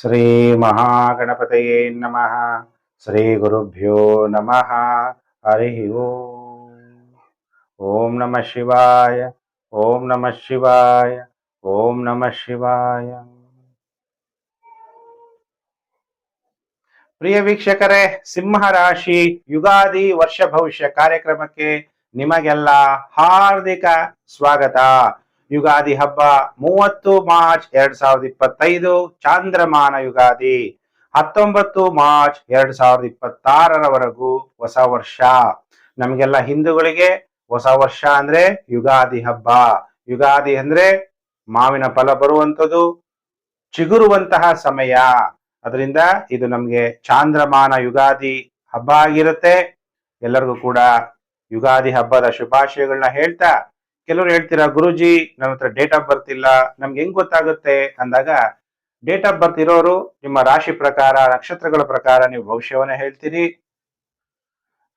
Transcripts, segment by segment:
ಶ್ರೀ ಮಹಾಗಣಪತಯೇ ನಮಃ. ಶ್ರೀ ಗುರುಭ್ಯೋ ನಮಃ. ಹರಿ ಓಂ. ನಮಃ ಶಿವಾಯ. ಓಂ ನಮಃ ಶಿವಾಯ. ಓಂ ನಮಃ ಶಿವಾಯ. ಪ್ರಿಯ ವೀಕ್ಷಕರೇ ಸಿಂಹ ರಾಶಿ ಯುಗಾದಿ ವರ್ಷ ಭವಿಷ್ಯ ಕಾರ್ಯಕ್ರಮಕ್ಕೆ ನಿಮಗೆಲ್ಲ ಹಾರ್ದಿಕ ಸ್ವಾಗತ. ಯುಗಾದಿ ಹಬ್ಬ ಮೂವತ್ತು ಮಾರ್ಚ್ ಎರಡ್ ಸಾವಿರದ ಇಪ್ಪತ್ತೈದು ಚಾಂದ್ರಮಾನ ಯುಗಾದಿ. ಹತ್ತೊಂಬತ್ತು ಮಾರ್ಚ್ ಎರಡ್ ಸಾವಿರದ ಇಪ್ಪತ್ತಾರರವರೆಗೂ ಹೊಸ ವರ್ಷ. ನಮಗೆಲ್ಲ ಹಿಂದೂಗಳಿಗೆ ಹೊಸ ವರ್ಷ ಅಂದ್ರೆ ಯುಗಾದಿ ಹಬ್ಬ. ಯುಗಾದಿ ಅಂದ್ರೆ ಮಾವಿನ ಫಲ ಬರುವಂಥದ್ದು, ಚಿಗುರುವಂತಹ ಸಮಯ. ಅದರಿಂದ ಇದು ನಮ್ಗೆ ಚಾಂದ್ರಮಾನ ಯುಗಾದಿ ಹಬ್ಬ ಆಗಿರುತ್ತೆ. ಎಲ್ಲರಿಗೂ ಕೂಡ ಯುಗಾದಿ ಹಬ್ಬದ ಶುಭಾಶಯಗಳನ್ನ ಹೇಳ್ತಾ ಕೆಲವರು ಹೇಳ್ತೀರಾ, ಗುರುಜಿ ನನ್ನ ಹತ್ರ ಡೇಟ್ ಆಫ್ ಬರ್ತ್ ಇಲ್ಲ, ನಮ್ಗೆ ಹೆಂಗ್ ಗೊತ್ತಾಗುತ್ತೆ? ಅಂದಾಗ ಡೇಟ್ ಆಫ್ ಬರ್ತ್ ಇರೋರು ನಿಮ್ಮ ರಾಶಿ ಪ್ರಕಾರ, ನಕ್ಷತ್ರಗಳ ಪ್ರಕಾರ ನೀವು ಭವಿಷ್ಯವನ್ನ ಹೇಳ್ತೀರಿ.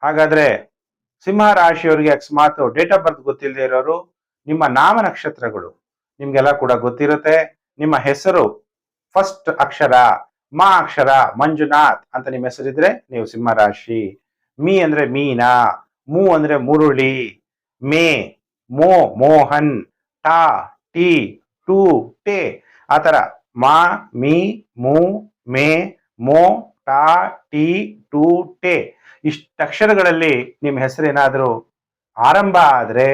ಹಾಗಾದ್ರೆ, ಸಿಂಹ ರಾಶಿಯವರಿಗೆ ಅಕಸ್ಮಾತ್ ಡೇಟ್ ಆಫ್ ಬರ್ತ್ ಗೊತ್ತಿಲ್ಲದೆ ಇರೋರು, ನಿಮ್ಮ ನಾಮ ನಕ್ಷತ್ರಗಳು, ನಿಮ್ಗೆಲ್ಲ ಕೂಡ ಗೊತ್ತಿರುತ್ತೆ. ನಿಮ್ಮ ಹೆಸರು ಫಸ್ಟ್ ಅಕ್ಷರ, ಮಾ ಅಕ್ಷರ, ಮಂಜುನಾಥ್ ಅಂತ ನಿಮ್ಮ ಹೆಸರಿದ್ರೆ, ನೀವು ಸಿಂಹ ರಾಶಿ. ಮೀ ಅಂದ್ರೆ ಮೀನಾ, ಮೂ ಅಂದ್ರೆ ಮುರುಳಿ, ಮೇ ಮೋ ಮೋಹನ್ ಟಾ, ಟಿ, ಟು. ಟೆ ಆತರ ಮಾ, ಮಿ, ಮೂ, ಮೇ, ಮೋ, ಟಾ, ಟಿ, ಟು, ಟೆ. ಇಷ್ಟು ಅಕ್ಷರಗಳಲ್ಲಿ ನಿಮ್ಮ ಹೆಸರೇನಾದರೂ ಆರಂಭ ಆದರೆ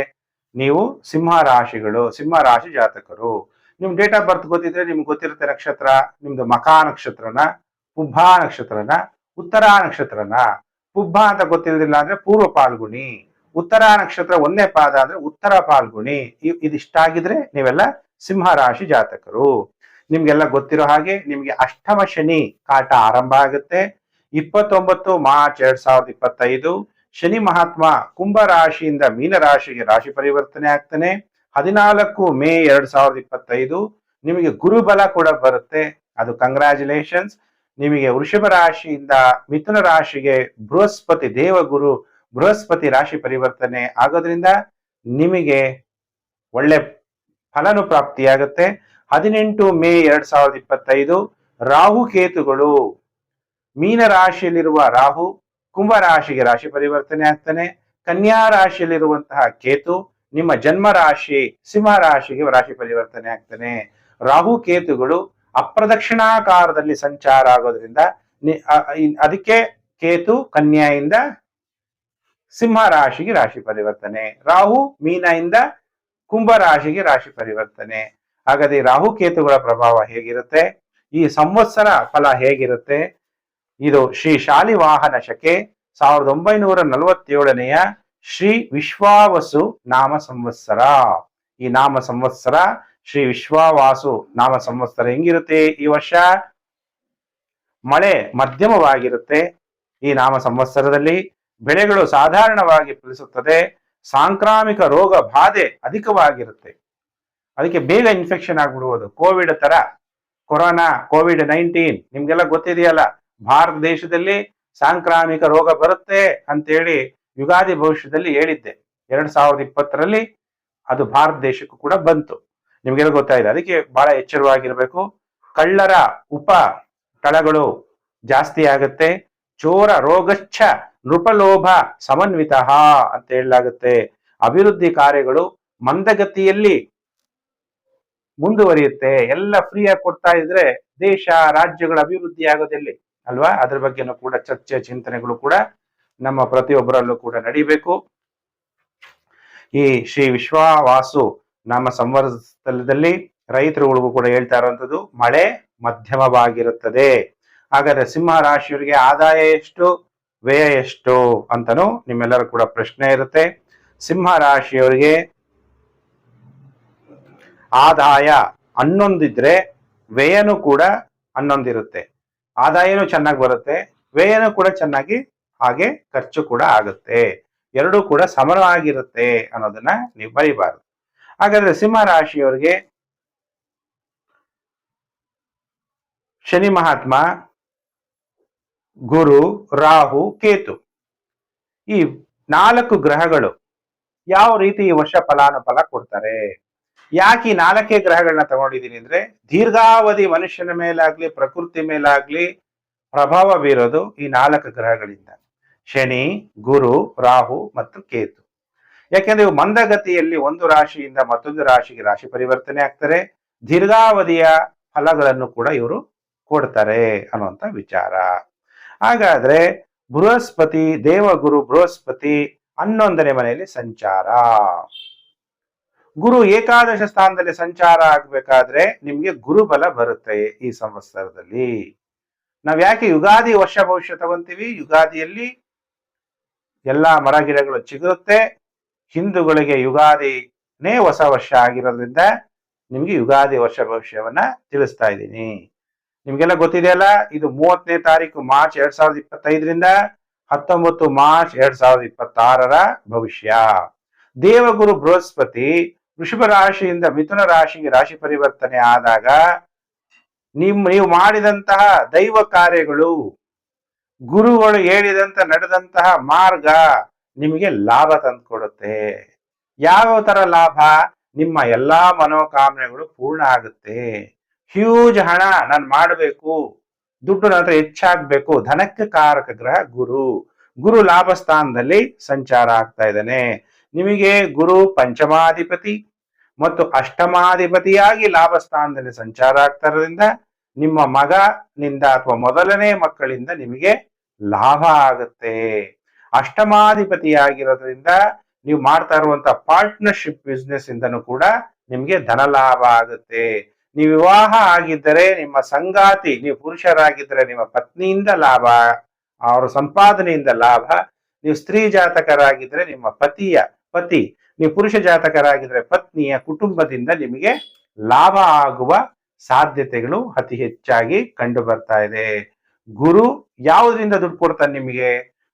ನೀವು ಸಿಂಹ ರಾಶಿಗಳು ಸಿಂಹ ರಾಶಿ ಜಾತಕರು. ನಿಮ್ಮ ಡೇಟ್ ಆಫ್ ಬರ್ತ್ ಗೊತ್ತಿದ್ರೆ ನಿಮ್ಗೆ ಗೊತ್ತಿರುತ್ತೆ ನಕ್ಷತ್ರ, ನಿಮ್ದು ಮಕಾ ನಕ್ಷತ್ರನ ಪುಬ್ಬಾ ನಕ್ಷತ್ರನ, ಉತ್ತರ ನಕ್ಷತ್ರನ. ಪುಬ್ಬ ಅಂತ ಗೊತ್ತಿರೋದಿಲ್ಲ ಅಂದ್ರೆ ಪೂರ್ವ ಪಾಲ್ಗುಣಿ. ಉತ್ತರ ನಕ್ಷತ್ರ ಒಂದನೇ ಪಾದ ಅಂದ್ರೆ ಉತ್ತರ ಪಾಲ್ಗುಣಿ. ಇದಿಷ್ಟಾಗಿದ್ರೆ ನೀವೆಲ್ಲ ಸಿಂಹ ರಾಶಿ ಜಾತಕರು. ನಿಮ್ಗೆಲ್ಲ ಗೊತ್ತಿರೋ ಹಾಗೆ ನಿಮ್ಗೆ ಅಷ್ಟಮ ಶನಿ ಕಾಟ ಆರಂಭ ಆಗುತ್ತೆ. ಇಪ್ಪತ್ತೊಂಬತ್ತು ಮಾರ್ಚ್ ಎರಡ್ ಸಾವಿರದ ಇಪ್ಪತ್ತೈದು, ಶನಿ ಮಹಾತ್ಮ ಕುಂಭ ರಾಶಿಯಿಂದ ಮೀನ ರಾಶಿಗೆ ರಾಶಿ ಪರಿವರ್ತನೆ ಆಗ್ತಾನೆ. ಹದಿನಾಲ್ಕು ಮೇ ಎರಡ್ ಸಾವಿರದ ಇಪ್ಪತ್ತೈದು, ನಿಮಗೆ ಗುರುಬಲ ಕೂಡ ಬರುತ್ತೆ. ಅದು ಕಂಗ್ರ್ಯಾಚುಲೇಷನ್ಸ್ ನಿಮಗೆ ವೃಷಭ ರಾಶಿಯಿಂದ ಮಿಥುನ ರಾಶಿಗೆ ಬೃಹಸ್ಪತಿ ದೇವಗುರು ಬೃಹಸ್ಪತಿ ರಾಶಿ ಪರಿವರ್ತನೆ ಆಗೋದ್ರಿಂದ ನಿಮಗೆ ಒಳ್ಳೆ ಫಲನು ಪ್ರಾಪ್ತಿಯಾಗುತ್ತೆ ಹದಿನೆಂಟು ಮೇ ಎರಡ್ ಸಾವಿರದ ಇಪ್ಪತ್ತೈದು, ರಾಹು ಕೇತುಗಳು. ಮೀನ ರಾಶಿಯಲ್ಲಿರುವ ರಾಹು ಕುಂಭ ರಾಶಿಗೆ ರಾಶಿ ಪರಿವರ್ತನೆ ಆಗ್ತಾನೆ. ಕನ್ಯಾ ರಾಶಿಯಲ್ಲಿರುವಂತಹ ಕೇತು ನಿಮ್ಮ ಜನ್ಮ ರಾಶಿ, ಸಿಂಹ ರಾಶಿಗೆ ರಾಶಿ ಪರಿವರ್ತನೆ ಆಗ್ತಾನೆ. ರಾಹು ಕೇತುಗಳು ಅಪ್ರದಕ್ಷಿಣಾಕಾರದಲ್ಲಿ ಸಂಚಾರ ಆಗೋದ್ರಿಂದ ಅದಕ್ಕೆ ಕೇತು ಕನ್ಯಾಯಿಂದ ಸಿಂಹ ರಾಶಿಗೆ ರಾಶಿ ಪರಿವರ್ತನೆ. ರಾಹು ಮೀನಿಂದ ಕುಂಭ ರಾಶಿಗೆ ರಾಶಿ ಪರಿವರ್ತನೆ. ಹಾಗಾದ್ರೆ ರಾಹು ಕೇತುಗಳ ಪ್ರಭಾವ ಹೇಗಿರುತ್ತೆ? ಈ ಸಂವತ್ಸರ ಫಲ ಹೇಗಿರುತ್ತೆ? ಇದು ಶ್ರೀ ಶಾಲಿವಾಹನ ಶಕೆ ಸಾವಿರದ ಒಂಬೈನೂರ ನಲವತ್ತೇಳನೆಯ ಶ್ರೀ ವಿಶ್ವಾವಸು ನಾಮ ಸಂವತ್ಸರ. ಈ ನಾಮ ಸಂವತ್ಸರ ಶ್ರೀ ವಿಶ್ವಾವಾಸು ನಾಮ ಸಂವತ್ಸರ ಹೆಂಗಿರುತ್ತೆ ಈ ವರ್ಷ? ಮಳೆ ಮಧ್ಯಮವಾಗಿರುತ್ತೆ. ಈ ನಾಮ ಸಂವತ್ಸರದಲ್ಲಿ ಬೆಳೆಗಳು ಸಾಧಾರಣವಾಗಿ ಫಲಿಸುತ್ತದೆ. ಸಾಂಕ್ರಾಮಿಕ ರೋಗ ಬಾಧೆ ಅಧಿಕವಾಗಿರುತ್ತೆ. ಅದಕ್ಕೆ ಬೇಗ ಇನ್ಫೆಕ್ಷನ್ ಆಗ್ಬಿಡುವುದು ಕೋವಿಡ್ ತರ ಕೊರೋನಾ ಕೋವಿಡ್ ನೈನ್ಟೀನ್ ನಿಮ್ಗೆಲ್ಲ ಗೊತ್ತಿದೆಯಲ್ಲ? ಭಾರತ ದೇಶದಲ್ಲಿ ಸಾಂಕ್ರಾಮಿಕ ರೋಗ ಬರುತ್ತೆ ಅಂತೇಳಿ ಯುಗಾದಿ ಭವಿಷ್ಯದಲ್ಲಿ ಹೇಳಿದ್ದೆ. ಎರಡ್ ಸಾವಿರದ ಇಪ್ಪತ್ತರಲ್ಲಿ ಅದು ಭಾರತ ದೇಶಕ್ಕೂ ಕೂಡ ಬಂತು. ನಿಮ್ಗೆಲ್ಲ ಗೊತ್ತಾಯಿದೆ ಅದಕ್ಕೆ ಬಹಳ ಎಚ್ಚರವಾಗಿರಬೇಕು. ಕಳ್ಳರ ಉಪ ಕಳಗಳು ಜಾಸ್ತಿ ಆಗುತ್ತೆ. ಚೋರ ರೋಗಚ್ಛ ನೃಪಲೋಭ ಸಮನ್ವಿತ ಅಂತ ಹೇಳಲಾಗುತ್ತೆ. ಅಭಿವೃದ್ಧಿ ಕಾರ್ಯಗಳು ಮಂದಗತಿಯಲ್ಲಿ ಮುಂದುವರಿಯುತ್ತೆ. ಎಲ್ಲ ಫ್ರೀ ಕೊಡ್ತಾ ಇದ್ರೆ ದೇಶ, ರಾಜ್ಯಗಳ ಅಭಿವೃದ್ಧಿ ಆಗೋದೆಲ್ಲಿ, ಅಲ್ವಾ? ಅದ್ರ ಬಗ್ಗೆನೂ ಕೂಡ ಚರ್ಚೆ, ಚಿಂತನೆಗಳು ಕೂಡ ನಮ್ಮ ಪ್ರತಿಯೊಬ್ಬರಲ್ಲೂ ಕೂಡ ನಡಿಬೇಕು. ಈ ಶ್ರೀ ವಿಶ್ವವಾಸು ನಮ್ಮ ಸಂವರ್ಧದಲ್ಲಿ ರೈತರುಗಳಿಗೂ ಕೂಡ ಹೇಳ್ತಾ ಇರುವಂತದ್ದು ಮಳೆ ಮಧ್ಯಮವಾಗಿರುತ್ತದೆ. ಹಾಗಾದ್ರೆ ಸಿಂಹ ರಾಶಿಯವರಿಗೆ ಆದಾಯ ಎಷ್ಟು? ವ್ಯಯ ಎಷ್ಟು ಅಂತನೂ ನಿಮ್ಮೆಲ್ಲರೂ ಕೂಡ ಪ್ರಶ್ನೆ ಇರುತ್ತೆ. ಸಿಂಹ ರಾಶಿಯವರಿಗೆ ಆದಾಯ ಹನ್ನೊಂದಿದ್ರೆ ವ್ಯಯನೂ ಕೂಡ ಹನ್ನೊಂದಿರುತ್ತೆ ಆದಾಯನೂ ಚೆನ್ನಾಗಿ ಬರುತ್ತೆ, ವ್ಯಯನೂ ಕೂಡ ಚೆನ್ನಾಗಿ ಹಾಗೆ ಖರ್ಚು ಕೂಡ ಆಗುತ್ತೆ. ಎರಡೂ ಕೂಡ ಸಮರವಾಗಿರುತ್ತೆ ಅನ್ನೋದನ್ನ ನೀವು ಬರೀಬಾರದು. ಹಾಗಾದ್ರೆ ಸಿಂಹ ರಾಶಿಯವರಿಗೆ ಶನಿ ಮಹಾತ್ಮ ಗುರು, ರಾಹು, ಕೇತು. ಈ ನಾಲ್ಕು ಗ್ರಹಗಳು ಯಾವ ರೀತಿ ಈ ವರ್ಷ ಫಲಾನುಫಲ ಕೊಡ್ತಾರೆ? ಯಾಕೆ ಈ ನಾಲ್ಕೇ ಗ್ರಹಗಳನ್ನ ತಗೊಂಡಿದ್ದೀನಿ ಅಂದ್ರೆ ದೀರ್ಘಾವಧಿ ಮನುಷ್ಯನ ಮೇಲಾಗ್ಲಿ, ಪ್ರಕೃತಿ ಮೇಲಾಗ್ಲಿ ಪ್ರಭಾವ ಬೀರೋದು ಈ ನಾಲ್ಕು ಗ್ರಹಗಳಿಂದ. ಶನಿ, ಗುರು, ರಾಹು ಮತ್ತು ಕೇತು. ಯಾಕೆಂದ್ರೆ ಇವು ಮಂದಗತಿಯಲ್ಲಿ ಒಂದು ರಾಶಿಯಿಂದ ಮತ್ತೊಂದು ರಾಶಿಗೆ ರಾಶಿ ಪರಿವರ್ತನೆ ಆಗ್ತಾರೆ. ದೀರ್ಘಾವಧಿಯ ಫಲಗಳನ್ನು ಕೂಡ ಇವರು ಕೊಡ್ತಾರೆ ಅನ್ನುವಂಥ ವಿಚಾರ. ಹಾಗಾದ್ರೆ ಬೃಹಸ್ಪತಿ ದೇವಗುರು ಬೃಹಸ್ಪತಿ ಹನ್ನೊಂದನೇ ಮನೆಯಲ್ಲಿ ಸಂಚಾರ. ಗುರು ಏಕಾದಶ ಸ್ಥಾನದಲ್ಲಿ ಸಂಚಾರ ಆಗ್ಬೇಕಾದ್ರೆ ನಿಮ್ಗೆ ಗುರುಬಲ ಬರುತ್ತೆ ಈ ಸಂವತ್ಸರದಲ್ಲಿ. ನಾವ್ ಯಾಕೆ ಯುಗಾದಿ ವರ್ಷ ಭವಿಷ್ಯ ತಗೊಂತೀವಿ? ಯುಗಾದಿಯಲ್ಲಿ ಎಲ್ಲಾ ಮರ ಗಿಡಗಳು ಚಿಗುರುತ್ತೆ. ಹಿಂದೂಗಳಿಗೆ ಯುಗಾದಿನೇ ಹೊಸ ವರ್ಷ ಆಗಿರೋದ್ರಿಂದ ನಿಮ್ಗೆ ಯುಗಾದಿ ವರ್ಷ ಭವಿಷ್ಯವನ್ನ ತಿಳಿಸ್ತಾ ಇದ್ದೀನಿ. ನಿಮ್ಗೆಲ್ಲ ಗೊತ್ತಿದೆಯಲ್ಲ, ಇದು ಮೂವತ್ತನೇ ತಾರೀಕು ಮಾರ್ಚ್ ಎರಡ್ ಸಾವಿರದ ಇಪ್ಪತ್ತೈದರಿಂದ ಹತ್ತೊಂಬತ್ತು ಮಾರ್ಚ್ ಎರಡ್ ಸಾವಿರದ ಇಪ್ಪತ್ತಾರರ ಭವಿಷ್ಯ. ದೇವಗುರು ಬೃಹಸ್ಪತಿ ವೃಷಭ ರಾಶಿಯಿಂದ ಮಿಥುನ ರಾಶಿಗೆ ರಾಶಿ ಪರಿವರ್ತನೆ ಆದಾಗ ನಿಮ್, ನೀವು ಮಾಡಿದಂತಹ ದೈವ ಕಾರ್ಯಗಳು, ಗುರುಗಳು ಹೇಳಿದಂತ, ನಡೆದಂತಹ ಮಾರ್ಗ ನಿಮಗೆ ಲಾಭ ತಂದುಕೊಡುತ್ತೆ. ಯಾವ ತರ ಲಾಭ? ನಿಮ್ಮ ಎಲ್ಲಾ ಮನೋಕಾಮನೆಗಳು ಪೂರ್ಣ ಆಗುತ್ತೆ. ಹ್ಯೂಜ್ ಹಣ ನಾನು ಮಾಡಬೇಕು. ದುಡ್ಡು ನನ್ನ ಹತ್ರ ಹೆಚ್ಚಾಗ್ಬೇಕು. ಧನಕ್ಕೆ ಕಾರಕ ಗ್ರಹ ಗುರು. ಗುರು ಲಾಭ ಸ್ಥಾನದಲ್ಲಿ ಸಂಚಾರ ಆಗ್ತಾ ಇದ್ದಾನೆ. ನಿಮಗೆ ಗುರು ಪಂಚಮಾಧಿಪತಿ ಮತ್ತು ಅಷ್ಟಮಾಧಿಪತಿಯಾಗಿ ಲಾಭ ಸ್ಥಾನದಲ್ಲಿ ಸಂಚಾರ ಆಗ್ತಾ ಇರೋದ್ರಿಂದ ನಿಮ್ಮ ಮಗನಿಂದ ಅಥವಾ ಮೊದಲನೇ ಮಕ್ಕಳಿಂದ ನಿಮಗೆ ಲಾಭ ಆಗುತ್ತೆ. ಅಷ್ಟಮಾಧಿಪತಿಯಾಗಿರೋದ್ರಿಂದ ನೀವು ಮಾಡ್ತಾ ಇರುವಂತ ಪಾರ್ಟ್ನರ್ಶಿಪ್ ಬಿಸ್ನೆಸ್ ಇಂದನೂ ಕೂಡ ನಿಮ್ಗೆ ಧನ ಲಾಭ ಆಗುತ್ತೆ. ನೀವು ವಿವಾಹ ಆಗಿದ್ದರೆ ನಿಮ್ಮ ಸಂಗಾತಿ, ನೀವು ಪುರುಷರಾಗಿದ್ದರೆ ನಿಮ್ಮ ಪತ್ನಿಯಿಂದ ಲಾಭ, ಅವರ ಸಂಪಾದನೆಯಿಂದ ಲಾಭ. ನೀವು ಸ್ತ್ರೀ ಜಾತಕರಾಗಿದ್ರೆ ನಿಮ್ಮ ಪತಿಯ ಪತಿ, ನೀವು ಪುರುಷ ಜಾತಕರಾಗಿದ್ರೆ ಪತ್ನಿಯ ಕುಟುಂಬದಿಂದ ನಿಮಗೆ ಲಾಭ ಆಗುವ ಸಾಧ್ಯತೆಗಳು ಅತಿ ಹೆಚ್ಚಾಗಿ ಕಂಡು ಬರ್ತಾ ಇದೆ. ಗುರು ಯಾವುದರಿಂದ ದುಡ್ಡು ಕೊಡ್ತಾನೆ ನಿಮಗೆ?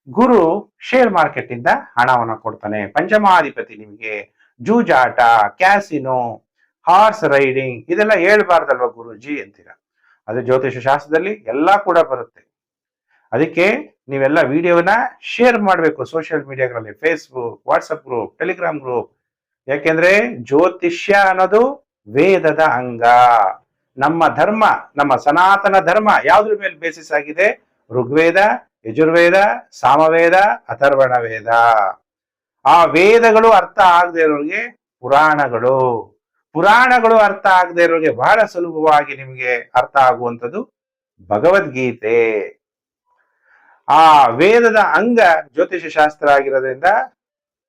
ಗುರು ಶೇರ್ ಮಾರ್ಕೆಟ್ ಇಂದ ಹಣವನ್ನು ಕೊಡ್ತಾನೆ. ಪಂಚಮಾಧಿಪತಿ ನಿಮಗೆ. ಜೂಜಾಟ, ಕ್ಯಾಸಿನೋ ಹಾರ್ಸ್ ರೈಡಿಂಗ್ ಇದೆಲ್ಲ ಹೇಳ್ಬಾರ್ದಲ್ವ ಗುರುಜಿ ಅಂತೀರ? ಅದು ಜ್ಯೋತಿಷ ಶಾಸ್ತ್ರದಲ್ಲಿ ಎಲ್ಲ ಕೂಡ ಬರುತ್ತೆ. ಅದಕ್ಕೆ ನೀವೆಲ್ಲ ವಿಡಿಯೋನ ಶೇರ್ ಮಾಡಬೇಕು social ಮೀಡಿಯಾಗಳಲ್ಲಿ Facebook WhatsApp group Telegram group ಯಾಕೆಂದ್ರೆ ಜ್ಯೋತಿಷ್ಯ ಅನ್ನೋದು ವೇದದ ಅಂಗ. ನಮ್ಮ ಧರ್ಮ, ನಮ್ಮ ಸನಾತನ ಧರ್ಮ ಯಾವ್ದ್ರ ಮೇಲೆ ಬೇಸಿಸ್ ಆಗಿದೆ? ಋಗ್ವೇದ, ಯಜುರ್ವೇದ, ಸಾಮವೇದ ಅಥರ್ವಣ ವೇದ ಆ ವೇದಗಳು ಅರ್ಥ ಆಗದೆ ಇರೋರಿಗೆ ಪುರಾಣಗಳು. ಪುರಾಣಗಳು ಅರ್ಥ ಆಗದೆ ಇರೋರಿಗೆ ಬಹಳ ಸುಲಭವಾಗಿ ನಿಮಗೆ ಅರ್ಥ ಆಗುವಂಥದ್ದು ಭಗವದ್ಗೀತೆ. ಆ ವೇದದ ಅಂಗ ಜ್ಯೋತಿಷ ಶಾಸ್ತ್ರ ಆಗಿರೋದ್ರಿಂದ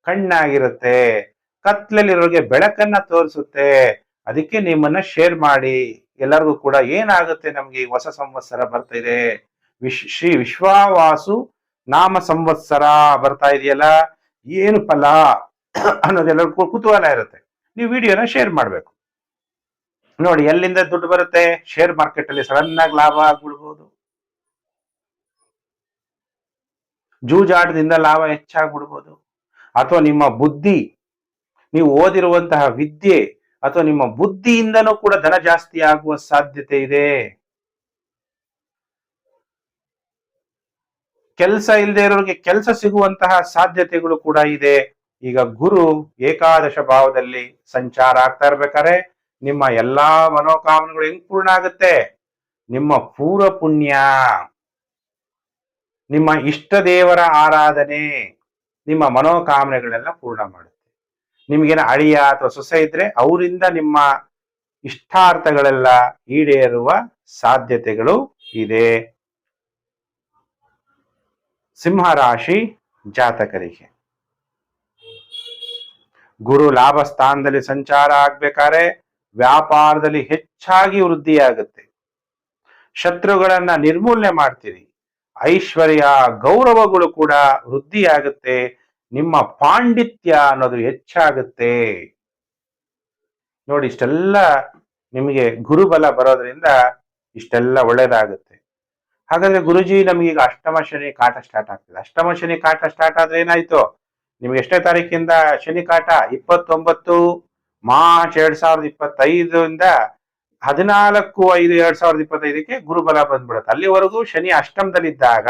ಕಣ್ಣಾಗಿರುತ್ತೆ, ಕತ್ಲಲ್ಲಿರೋರಿಗೆ ಬೆಳಕನ್ನ ತೋರಿಸುತ್ತೆ. ಅದಕ್ಕೆ ನಿಮ್ಮನ್ನ ಶೇರ್ ಮಾಡಿ. ಎಲ್ಲರಿಗೂ ಕೂಡ ಏನಾಗುತ್ತೆ ನಮ್ಗೆ ಈ ಹೊಸ ಸಂವತ್ಸರ ಬರ್ತಾ ಇದೆ? ವಿಶ್, ಶ್ರೀ ವಿಶ್ವಾವಾಸು ನಾಮ ಸಂವತ್ಸರ ಬರ್ತಾ ಇದೆಯಲ್ಲ? ಏನು ಫಲ? ಅನ್ನೋದೆಲ್ಲರಿಗೂ ಕುತೂಹಲ ಇರುತ್ತೆ. ನೀವು ವಿಡಿಯೋನ ಶೇರ್ ಮಾಡಬೇಕು. ನೋಡಿ, ಎಲ್ಲಿಂದ ದುಡ್ಡು ಬರುತ್ತೆ? ಶೇರ್ ಮಾರ್ಕೆಟ್ ಅಲ್ಲಿ ಸಡನ್ ಆಗಿ ಲಾಭ ಆಗ್ಬಿಡ್ಬೋದು. ಜೂಜಾಟದಿಂದ ಲಾಭ ಹೆಚ್ಚಾಗ್ಬಿಡ್ಬೋದು. ಅಥವಾ ನಿಮ್ಮ ಬುದ್ಧಿ, ನೀವು ಓದಿರುವಂತಹ ವಿದ್ಯೆ, ಅಥವಾ ನಿಮ್ಮ ಬುದ್ಧಿಯಿಂದನೂ ಕೂಡ ಧನ ಜಾಸ್ತಿ ಆಗುವ ಸಾಧ್ಯತೆ ಇದೆ. ಕೆಲಸ ಇಲ್ಲದೆ ಇರೋರಿಗೆ ಕೆಲಸ ಸಿಗುವಂತಹ ಸಾಧ್ಯತೆಗಳು ಕೂಡ ಇದೆ. ಈಗ ಗುರು ಏಕಾದಶ ಭಾವದಲ್ಲಿ ಸಂಚಾರ ಆಗ್ತಾ ಇರ್ಬೇಕಾರೆ ನಿಮ್ಮ ಎಲ್ಲಾ ಮನೋಕಾಮನೆಗಳು ಹೆಂಗ್ ಪೂರ್ಣ ಆಗುತ್ತೆ? ನಿಮ್ಮ ಪೂರ್ವ ಪುಣ್ಯ. ನಿಮ್ಮ ಇಷ್ಟ ದೇವರ ಆರಾಧನೆ. ನಿಮ್ಮ ಮನೋಕಾಮನೆಗಳೆಲ್ಲ ಪೂರ್ಣ ಮಾಡುತ್ತೆ. ನಿಮಗೇನ ಅಳಿಯ ಅಥವಾ ಸೊಸೆ ಇದ್ರೆ ಅವರಿಂದ ನಿಮ್ಮ ಇಷ್ಟಾರ್ಥಗಳೆಲ್ಲ ಈಡೇರುವ ಸಾಧ್ಯತೆಗಳು ಇದೆ. ಸಿಂಹರಾಶಿ ಜಾತಕರಿಗೆ. ಗುರು ಲಾಭ ಸ್ಥಾನದಲ್ಲಿ ಸಂಚಾರ ಆಗ್ಬೇಕಾದ್ರೆ ವ್ಯಾಪಾರದಲ್ಲಿ ಹೆಚ್ಚಾಗಿ ವೃದ್ಧಿಯಾಗುತ್ತೆ. ಶತ್ರುಗಳನ್ನ ನಿರ್ಮೂಲನೆ ಮಾಡ್ತೀರಿ. ಐಶ್ವರ್ಯ, ಗೌರವಗಳು ಕೂಡ ವೃದ್ಧಿಯಾಗುತ್ತೆ. ನಿಮ್ಮ ಪಾಂಡಿತ್ಯ ಅನ್ನೋದು ಹೆಚ್ಚಾಗುತ್ತೆ. ನೋಡಿ, ಇಷ್ಟೆಲ್ಲ ನಿಮಗೆ ಗುರುಬಲ ಬರೋದ್ರಿಂದ ಇಷ್ಟೆಲ್ಲ ಒಳ್ಳೇದಾಗುತ್ತೆ. ಹಾಗಾದ್ರೆ ಗುರುಜಿ ನಮಗೀಗ ಅಷ್ಟಮ ಶನಿ ಕಾಟ ಸ್ಟಾರ್ಟ್ ಆಗ್ತದೆ. ಅಷ್ಟಮ ಶನಿ ಕಾಟ ಸ್ಟಾರ್ಟ್ ಆದ್ರೆ ಏನಾಯ್ತು? ನಿಮ್ಗೆ ಎಷ್ಟೇ ತಾರೀಕಿಂದ ಶನಿ ಕಾಟ ಇಪ್ಪತ್ತೊಂಬತ್ತು ಮಾರ್ಚ್ ಎರಡ್ ಸಾವಿರದ ಇಪ್ಪತ್ತೈದರಿಂದ ಹದಿನಾಲ್ಕು ಐದು ಎರಡ್ ಸಾವಿರದ ಇಪ್ಪತ್ತೈದಕ್ಕೆ ಗುರುಬಲ ಬಂದ್ಬಿಡುತ್ತೆ. ಅಲ್ಲಿವರೆಗೂ ಶನಿ ಅಷ್ಟಮದಲ್ಲಿದ್ದಾಗ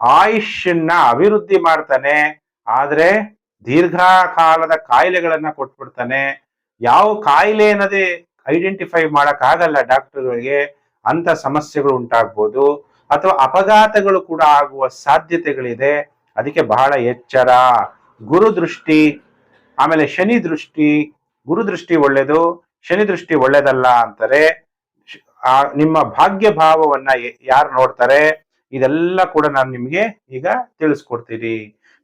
ಆಯುಷನ್ನ ಅಭಿವೃದ್ಧಿ ಮಾಡ್ತಾನೆ, ಆದ್ರೆ ದೀರ್ಘಕಾಲದ ಕಾಯಿಲೆಗಳನ್ನ ಕೊಟ್ಬಿಡ್ತಾನೆ. ಯಾವ ಕಾಯಿಲೆ ಅನ್ನೋದೇ ಐಡೆಂಟಿಫೈ ಮಾಡಕ್ ಆಗಲ್ಲ ಡಾಕ್ಟರ್ಗಳಿಗೆ. ಅಂತ ಸಮಸ್ಯೆಗಳು ಉಂಟಾಗ್ಬೋದು. ಅಥವಾ ಅಪಘಾತಗಳು ಕೂಡ ಆಗುವ ಸಾಧ್ಯತೆಗಳಿದೆ. ಅದಕ್ಕೆ ಬಹಳ ಎಚ್ಚರ. ಗುರು ದೃಷ್ಟಿ, ಆಮೇಲೆ ಶನಿ ದೃಷ್ಟಿ. ಗುರು ದೃಷ್ಟಿ ಒಳ್ಳೇದು, ಶನಿ ದೃಷ್ಟಿ ಒಳ್ಳೇದಲ್ಲ ಅಂತಾರೆ. ನಿಮ್ಮ ಭಾಗ್ಯ ಭಾವವನ್ನ ಯಾರು ನೋಡ್ತಾರೆ, ಇದೆಲ್ಲ ಕೂಡ ನಾನು ನಿಮಗೆ ಈಗ ತಿಳಿಸ್ಕೊಡ್ತೀನಿ.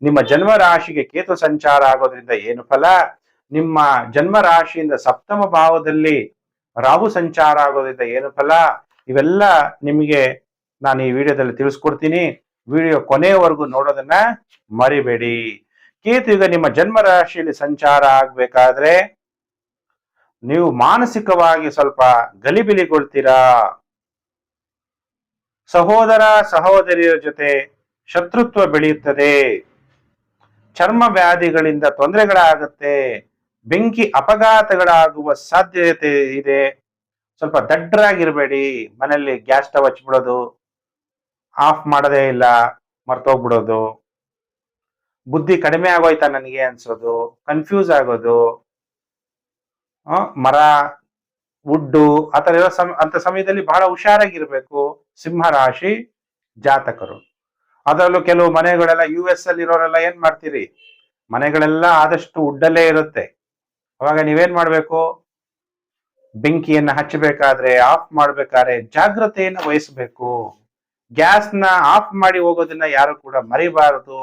ನಿಮ್ಮ ಜನ್ಮ ರಾಶಿಗೆ ಕೇತು ಸಂಚಾರ ಆಗೋದ್ರಿಂದ ಏನು ಫಲ? ನಿಮ್ಮ ಜನ್ಮ ರಾಶಿಯಿಂದ ಸಪ್ತಮ ಭಾವದಲ್ಲಿ ರಾಹು ಸಂಚಾರ ಆಗೋದ್ರಿಂದ ಏನು ಫಲ? ಇವೆಲ್ಲ ನಿಮಗೆ ನಾನು ಈ ವಿಡಿಯೋದಲ್ಲಿ ತಿಳಿಸ್ಕೊಡ್ತೀನಿ. ವಿಡಿಯೋ ಕೊನೆಯವರೆಗೂ ನೋಡೋದನ್ನ ಮರಿಬೇಡಿ. ಕೇತು ಈಗ ನಿಮ್ಮ ಜನ್ಮ ರಾಶಿಯಲ್ಲಿ ಸಂಚಾರ ಆಗ್ಬೇಕಾದ್ರೆ ನೀವು ಮಾನಸಿಕವಾಗಿ ಸ್ವಲ್ಪ ಗಲಿಬಿಲಿಗೊಳ್ತೀರಾ? ಸಹೋದರ, ಸಹೋದರಿಯರ ಜೊತೆ ಶತ್ರುತ್ವ ಬೆಳೆಯುತ್ತದೆ. ಚರ್ಮ ವ್ಯಾಧಿಗಳಿಂದ ತೊಂದರೆಗಳಾಗುತ್ತೆ. ಬೆಂಕಿ ಅಪಘಾತಗಳಾಗುವ ಸಾಧ್ಯತೆ ಇದೆ. ಸ್ವಲ್ಪ ದಡ್ಡರಾಗಿರಬೇಡಿ. ಮನೆಯಲ್ಲಿ ಗ್ಯಾಸ್ ಸ್ಟವ್ ಹಚ್ಬಿಡೋದು ಆಫ್ ಮಾಡೋದೇ ಇಲ್ಲ, ಮರ್ತೋಗ್ಬಿಡೋದು. ಬುದ್ಧಿ ಕಡಿಮೆ ಆಗೋಯ್ತಾ ನನಗೆ ಅನ್ಸೋದು ಕನ್ಫ್ಯೂಸ್ ಆಗೋದು. ಮರ, ಉಡ್ಡು, ಆ ಥರ ಇರೋ ಸಮ ಅಂತ ಸಮಯದಲ್ಲಿ ಬಹಳ ಹುಷಾರಾಗಿರ್ಬೇಕು ಸಿಂಹ ರಾಶಿ ಜಾತಕರು. ಅದರಲ್ಲೂ ಕೆಲವು ಮನೆಗಳೆಲ್ಲ ಯು ಎಸ್ ಅಲ್ಲಿ ಇರೋರೆಲ್ಲ ಏನ್ ಮಾಡ್ತೀರಿ? ಮನೆಗಳೆಲ್ಲ ಆದಷ್ಟು ಉಡ್ಡಲ್ಲೇ ಇರುತ್ತೆ. ಅವಾಗ ನೀವೇನ್ ಮಾಡ್ಬೇಕು? ಬೆಂಕಿಯನ್ನು ಹಚ್ಚಬೇಕಾದ್ರೆ, ಆಫ್ ಮಾಡ್ಬೇಕಾದ್ರೆ ಜಾಗ್ರತೆಯನ್ನು ವಹಿಸ್ಬೇಕು. ಗ್ಯಾಸ್ನ ಆಫ್ ಮಾಡಿ ಹೋಗೋದನ್ನ ಯಾರು ಕೂಡ ಮರಿಬಾರದು.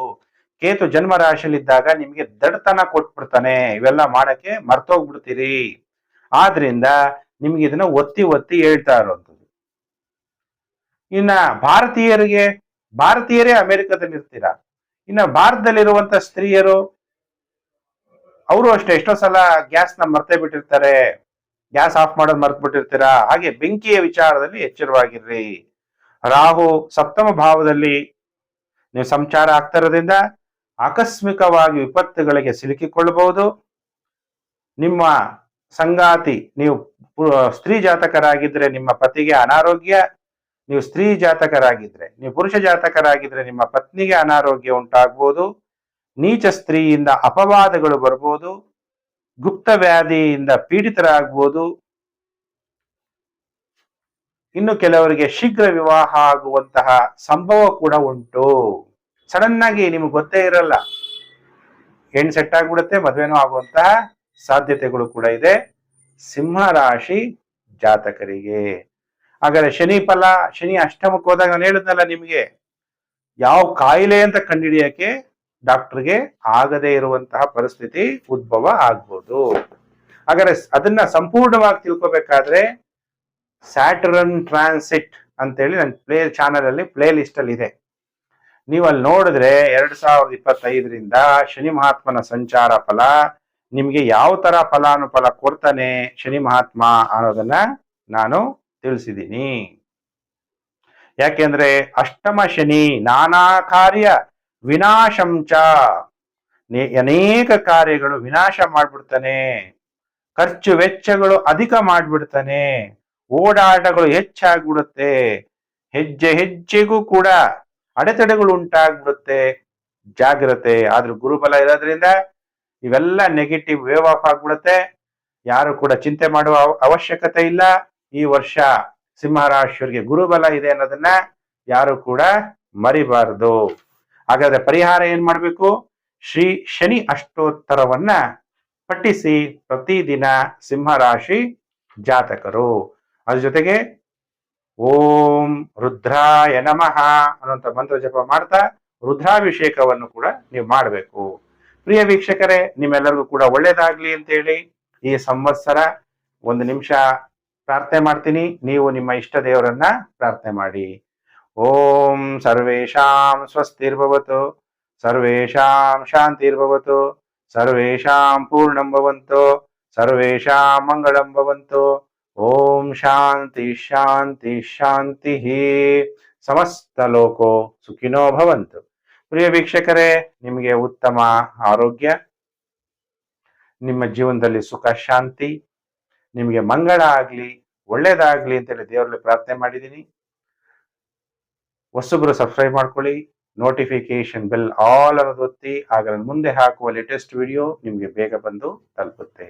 ಕೇತು ಜನ್ಮ ರಾಶಿಯಲ್ಲಿದ್ದಾಗ ನಿಮ್ಗೆ ದಡತನ ಕೊಟ್ಬಿಡ್ತಾನೆ. ಇವೆಲ್ಲ ಮಾಡಕ್ಕೆ ಮರ್ತೋಗ್ಬಿಡ್ತೀರಿ. ಆದ್ರಿಂದ ನಿಮ್ಗೆ ಇದನ್ನ ಒತ್ತಿ ಒತ್ತಿ ಹೇಳ್ತಾ ಇರುವಂಥದ್ದು ಇನ್ನ ಭಾರತೀಯರಿಗೆ, ಭಾರತೀಯರೇ ಅಮೆರಿಕದಲ್ಲಿ ಇರ್ತೀರಾ ಇನ್ನ ಭಾರತದಲ್ಲಿರುವಂತ ಸ್ತ್ರೀಯರು, ಅವರು ಅಷ್ಟೇ ಎಷ್ಟೋ ಸಲ ಗ್ಯಾಸ್ನ ಮರ್ತೇ ಬಿಟ್ಟಿರ್ತಾರೆ. ಗ್ಯಾಸ್ ಆಫ್ ಮಾಡೋದು ಮರ್ತ್ ಬಿಟ್ಟಿರ್ತೀರಾ ಹಾಗೆ ಬೆಂಕಿಯ ವಿಚಾರದಲ್ಲಿ ಎಚ್ಚರವಾಗಿರ್ರಿ. ರಾಹು ಸಪ್ತಮ ಭಾವದಲ್ಲಿ ನೀವು ಸಂಚಾರ ಆಗ್ತಾ ಇರೋದ್ರಿಂದ ಆಕಸ್ಮಿಕವಾಗಿ ವಿಪತ್ತುಗಳಿಗೆ ಸಿಲುಕಿಕೊಳ್ಳಬಹುದು. ನಿಮ್ಮ ಸಂಗಾತಿ, ನೀವು ಸ್ತ್ರೀ ಜಾತಕರಾಗಿದ್ರೆ ನಿಮ್ಮ ಪತಿಗೆ ಅನಾರೋಗ್ಯ, ನೀವು ಸ್ತ್ರೀ ಜಾತಕರಾಗಿದ್ರೆ, ನೀವು ಪುರುಷ ಜಾತಕರಾಗಿದ್ರೆ ನಿಮ್ಮ ಪತ್ನಿಗೆ ಅನಾರೋಗ್ಯ ಉಂಟಾಗ್ಬೋದು. ನೀಚ ಸ್ತ್ರೀಯಿಂದ ಅಪವಾದಗಳು ಬರ್ಬೋದು. ಗುಪ್ತ ವ್ಯಾಧಿಯಿಂದ ಪೀಡಿತರಾಗ್ಬೋದು. ಇನ್ನು ಕೆಲವರಿಗೆ ಶೀಘ್ರ ವಿವಾಹ ಆಗುವಂತಹ ಸಂಭವ ಕೂಡ ಉಂಟು. ಸಡನ್ ಆಗಿ ನಿಮ್ಗೆ ಗೊತ್ತೇ ಇರಲ್ಲ. ಹೆಣ್ಣು ಸೆಟ್ ಆಗ್ಬಿಡುತ್ತೆ, ಮದುವೆನೂ ಆಗುವಂತಹ ಸಾಧ್ಯತೆಗಳು ಕೂಡ ಇದೆ. ಸಿಂಹ ರಾಶಿ ಜಾತಕರಿಗೆ. ಹಾಗಾದ್ರೆ ಶನಿ ಫಲ, ಶನಿ ಅಷ್ಟಮಕ್ಕೆ ಹೋದಾಗ ನಾನು ಹೇಳಿದ್ನಲ್ಲ ನಿಮಗೆ, ಯಾವ ಕಾಯಿಲೆ ಅಂತ ಕಂಡುಹಿಡಿಯಕ್ಕೆ ಡಾಕ್ಟರ್ಗೆ ಆಗದೇ ಇರುವಂತಹ ಪರಿಸ್ಥಿತಿ ಉದ್ಭವ ಆಗ್ಬೋದು. ಹಾಗಾದ್ರೆ ಅದನ್ನ ಸಂಪೂರ್ಣವಾಗಿ ತಿಳ್ಕೊಬೇಕಾದ್ರೆ ಸ್ಯಾಟರನ್ ಟ್ರಾನ್ಸಿಟ್ ಅಂತೇಳಿ ನನ್ನ ಪ್ಲೇ ಚಾನಲಲ್ಲಿ ಪ್ಲೇ ಲಿಸ್ಟ್ ಅಲ್ಲಿ ಇದೆ. ನೀವು ಅಲ್ಲಿ ನೋಡಿದ್ರೆ ಎರಡ್ ಸಾವಿರದ ಇಪ್ಪತ್ತೈದರಿಂದ ಶನಿ ಮಹಾತ್ಮನ ಸಂಚಾರ ಫಲ, ನಿಮ್ಗೆ ಯಾವ ತರ ಫಲಾನುಫಲ ಕೊಡ್ತಾನೆ ಶನಿ ಮಹಾತ್ಮ ಅನ್ನೋದನ್ನ ನಾನು ತಿಳಿಸಿದ್ದೀನಿ. ಯಾಕೆಂದ್ರೆ ಅಷ್ಟಮ ಶನಿ ನಾನಾ ಕಾರ್ಯ ವಿನಾಶಂಚ ಅನೇಕ ಕಾರ್ಯಗಳು ವಿನಾಶ ಮಾಡ್ಬಿಡ್ತಾನೆ. ಖರ್ಚು ವೆಚ್ಚಗಳು ಅಧಿಕ ಮಾಡ್ಬಿಡ್ತಾನೆ. ಓಡಾಟಗಳು ಹೆಚ್ಚಾಗ್ಬಿಡುತ್ತೆ. ಹೆಜ್ಜೆ ಹೆಜ್ಜೆಗೂ ಕೂಡ ಅಡೆತಡೆಗಳು ಉಂಟಾಗ್ಬಿಡುತ್ತೆ. ಜಾಗ್ರತೆ, ಆದ್ರೂ ಗುರುಬಲ ಇರೋದ್ರಿಂದ ಇವೆಲ್ಲ ನೆಗೆಟಿವ್ ವೇವ್ ಆಫ್ ಆಗ್ಬಿಡುತ್ತೆ. ಯಾರು ಕೂಡ ಚಿಂತೆ ಮಾಡುವ ಅವ- ಅವಶ್ಯಕತೆ ಇಲ್ಲ. ಈ ವರ್ಷ ಸಿಂಹರಾಶಿಯವರಿಗೆ ಗುರುಬಲ ಇದೆ ಅನ್ನೋದನ್ನ ಯಾರು ಕೂಡ ಮರಿಬಾರದು. ಹಾಗಾದ್ರೆ ಪರಿಹಾರ ಏನ್ ಮಾಡ್ಬೇಕು? ಶ್ರೀ ಶನಿ ಅಷ್ಟೋತ್ತರವನ್ನ ಪಠಿಸಿ ಪ್ರತಿದಿನ ಸಿಂಹರಾಶಿ ಜಾತಕರು. ಅದ್ರ ಜೊತೆಗೆ ಓಂ ರುದ್ರಾಯ ನಮಃ ಅನ್ನುವಂಥ ಮಂತ್ರ ಜಪ ಮಾಡ್ತಾ ರುದ್ರಾಭಿಷೇಕವನ್ನು ಕೂಡ ನೀವು ಮಾಡಬೇಕು. ಪ್ರಿಯ ವೀಕ್ಷಕರೇ, ನಿಮ್ಮೆಲ್ಲರಿಗೂ ಕೂಡ ಒಳ್ಳೇದಾಗ್ಲಿ ಅಂತ ಹೇಳಿ ಈ ಸಂವತ್ಸರ ಒಂದು ನಿಮಿಷ ಪ್ರಾರ್ಥನೆ ಮಾಡ್ತೀನಿ. ನೀವು ನಿಮ್ಮ ಇಷ್ಟ ದೇವರನ್ನ ಪ್ರಾರ್ಥನೆ ಮಾಡಿ. ಓಂ ಸರ್ವೇಷಾಂ ಸ್ವಸ್ತಿರ್ಭವತು, ಸರ್ವೇಷಾಂ ಶಾಂತಿರ್ಭವತು, ಸರ್ವೇಷಾಂ ಪೂರ್ಣಂ ಭವಂತು, ಸರ್ವೇಷಾಂ ಮಂಗಳಂ ಭವಂತು ಓಂ ಶಾಂತಿ ಶಾಂತಿ ಶಾಂತಿ ಸಮಸ್ತ ಲೋಕೋ ಸುಖಿನೋ ಭವಂತು. ಪ್ರಿಯ ವೀಕ್ಷಕರೇ, ನಿಮಗೆ ಉತ್ತಮ ಆರೋಗ್ಯ, ನಿಮ್ಮ ಜೀವನದಲ್ಲಿ ಸುಖ, ಶಾಂತಿ, ನಿಮಗೆ ಮಂಗಳ ಆಗಲಿ, ಒಳ್ಳೇದಾಗ್ಲಿ ಅಂತೇಳಿ ದೇವರಲ್ಲಿ ಪ್ರಾರ್ಥನೆ ಮಾಡಿದ್ದೀನಿ. ಹೊಸಬ್ರು ಸಬ್ಸ್ಕ್ರೈಬ್ ಮಾಡ್ಕೊಳ್ಳಿ ನೋಟಿಫಿಕೇಶನ್ ಬೆಲ್ ಆಲ್ ಅನ್ನೋದು ಒತ್ತಿ ಆಗ ಮುಂದೆ ಹಾಕುವ ಲೇಟೆಸ್ಟ್ ವಿಡಿಯೋ ನಿಮಗೆ ಬೇಗ ಬಂದು ತಲುಪುತ್ತೆ.